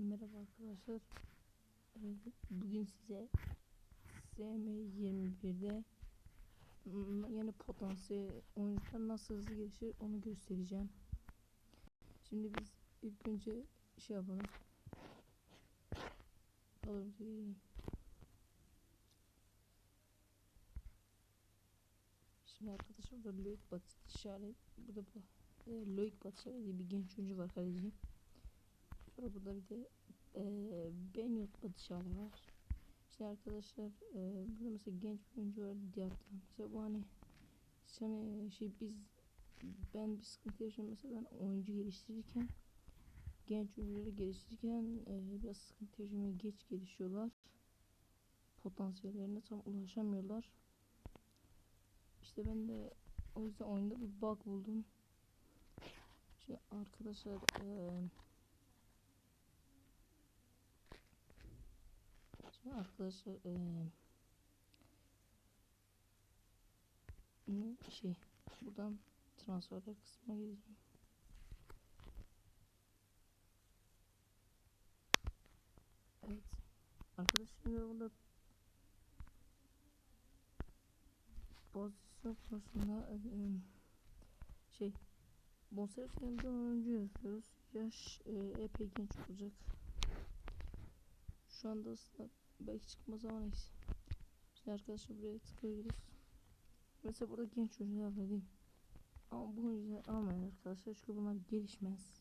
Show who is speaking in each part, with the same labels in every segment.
Speaker 1: Merhaba arkadaşlar. Bugün size SM21'de m- yeni potansiyel oyuncular nasıl hızlı gelişir onu göstereceğim. Şimdi biz ilk önce şey yapalım. Alırımıza girelim. Şimdi arkadaşlar burada Loic Batı işaret. Burada bu e, Loic Batı diye bir genç oyuncu var kaleci. Sonra burada bir de eee Ben Yot Batışarı var. İşte arkadaşlar eee burada mesela genç bir oyuncu var Diartan. Mesela bu hani hani şey biz ben bir sıkıntı yaşıyorum mesela ben oyuncu geliştirirken genç oyuncuları geliştirirken eee biraz sıkıntı yaşamaya geç gelişiyorlar. Potansiyellerine tam ulaşamıyorlar. İşte ben de o yüzden oyunda bir bug buldum. Şimdi arkadaşlar eee arkadaşlar ne şey buradan transferler kısmına geleceğim. Evet. Arkadaşlar burada pozisyon konusunda eee, şey bonservis yanından oyuncu yazıyoruz. Yaş eee, epey genç olacak. Şu anda aslında belki çıkma zamanıyız. Şimdi arkadaşlar buraya tıklıyoruz. Mesela burada genç oyuncular var değil mi? Ama bu oyuncuları almayın arkadaşlar çünkü bunlar gelişmez.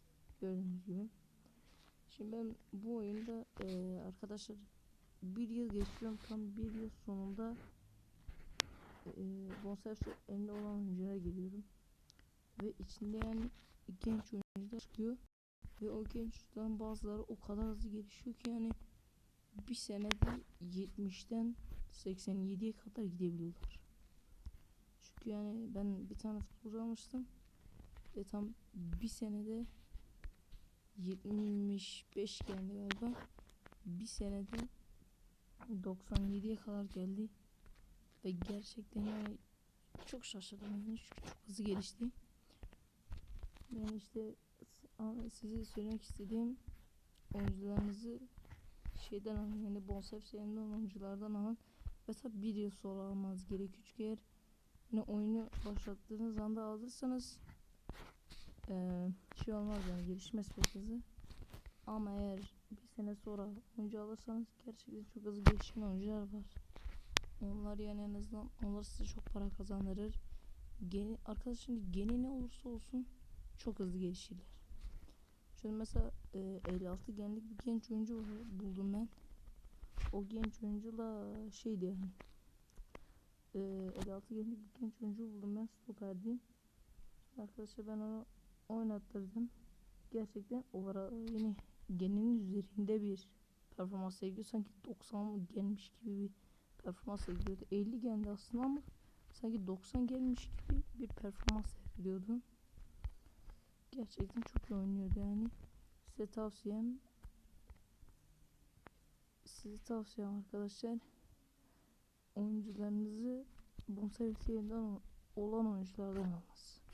Speaker 1: Gördüğünüz gibi. Şimdi ben bu oyunda eee, arkadaşlar bir yıl geçiyorum tam bir yıl sonunda eee bonservis elinde olan oyunculara geliyorum. Ve içinde yani genç oyuncular çıkıyor. Ve o gençlerden bazıları o kadar hızlı gelişiyor ki yani bir senede 70'ten 87'ye kadar gidebiliyorlar. Çünkü yani ben bir tane futbolcu almıştım ve tam bir senede 75 geldi galiba. Bir senede 97'ye kadar geldi. Ve gerçekten yani çok şaşırdım çünkü çok hızlı gelişti. Yani işte size söylemek istediğim oyuncularınızı şeyden alın yani bonservis elinden olan oyunculardan alın. Mesela bir yıl sonra almanız gerekiyor çünkü eğer yani oyunu başlattığınız anda alırsanız eee şey olmaz yani gelişmez pek hızlı. Ama eğer bir sene sonra oyuncu alırsanız gerçekten çok hızlı gelişen oyuncular var. Onlar yani en azından onlar size çok para kazandırır. Geni, arkadaş şimdi geni ne olursa olsun çok hızlı gelişirler. Şöyle mesela e, 56 genlik bir genç oyuncu buldum ben. O genç oyuncuyla şeydi yani. E, 56 genlik bir genç oyuncu buldum ben stoperdi. Arkadaşlar ben onu oynattırdım. Gerçekten olarak yine geninin üzerinde bir performans sergiliyor. Sanki 90 gelmiş gibi bir performans sergiliyordu. 50 geldi aslında ama sanki 90 gelmiş gibi bir performans sergiliyordu. Gerçekten çok iyi oynuyordu yani. Size tavsiyem size tavsiyem arkadaşlar oyuncularınızı bonservis yerinden olan oyunculardan alması.